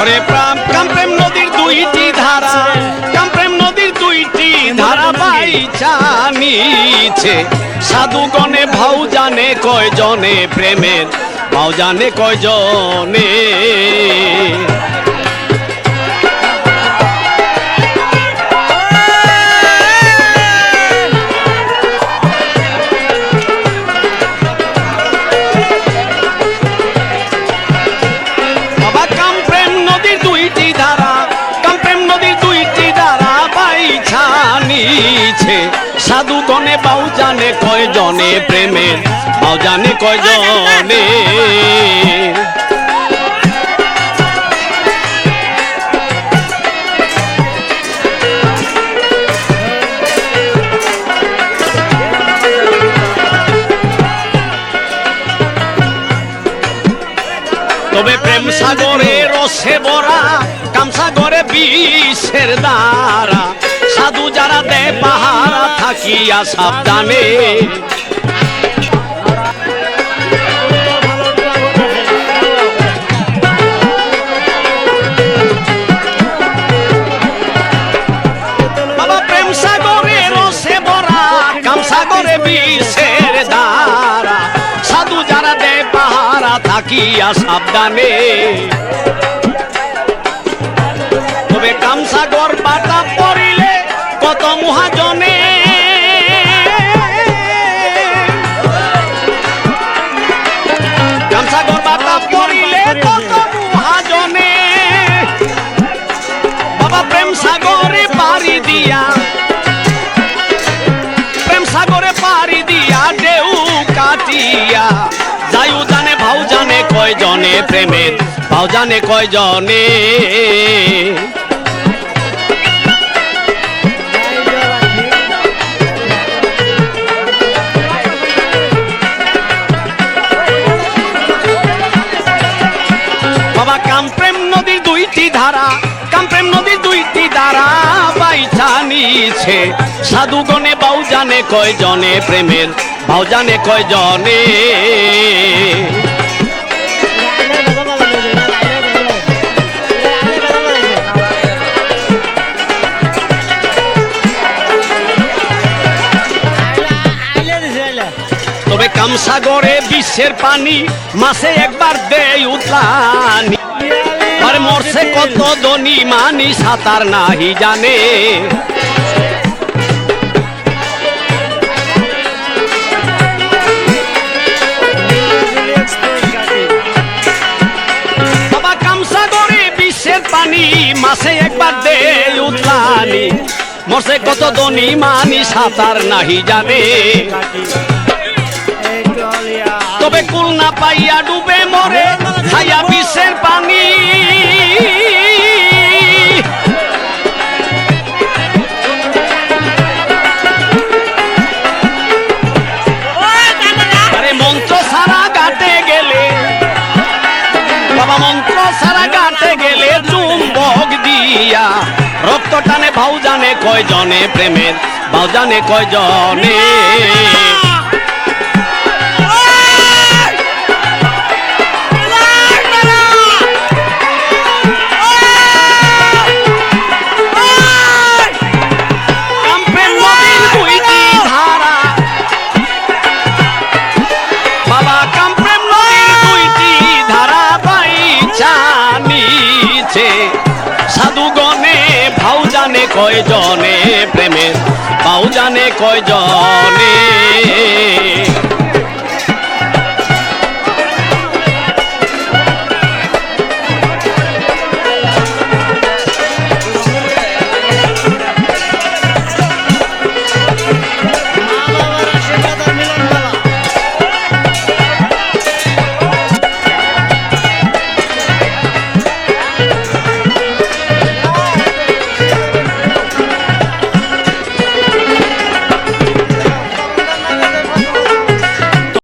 ওরে প্রাম কামপ্রেম নদীর দুইটি ধারা, কামপ্রেম নদীর দুইটি ধারা সাধুগণে ভাউ জানে কয়জনে প্রেমের ভাউ জানে কয়জনে সাধুগণে বাউ জানে কয়জনে প্রেমের বাউ জানে কয়জনে? তবে প্রেম সাগরে রসে ভরা কামসাগরে বিষের দ্বারা। সাধু যারা দেয় পাহারা থাকিয়া সাবধানে। সাবধানে। তবে কামসাগর বাটা যায়ু জানে ভাউ জানে কয় জনে প্রেমের জানে কয় জনে বাবা, কামপ্রেম নদীর দুইটি ধারা, কামপ্রেম নদীর দুইটি ধারা বাইছা নিছে। সাধুগণে বাউ জানে কয় জনে প্রেমের ভাউ জানে কয় জনে তবে কামসাগরে বিশ্বের পানি মাসে একবার দেয় উতলানি। আরে মরছে কত ধনী মানি সাঁতার নাহি জানে। মাসে একবার দে উতলানি। মরছে কত দনি মানি সাঁতার নাহি জানে। তবে কুল না পাইয়া ডুবে মরে খাইয়া বিশ্বের পানি। সারা গাটে গেলে চুম্বক দিয়া। রক্ত টানে ভাউজানে কয় জনে প্রেমের ভাউজানে কয় জনে জানে কয় জনে প্রেমের ভাউ জানে কয় জনে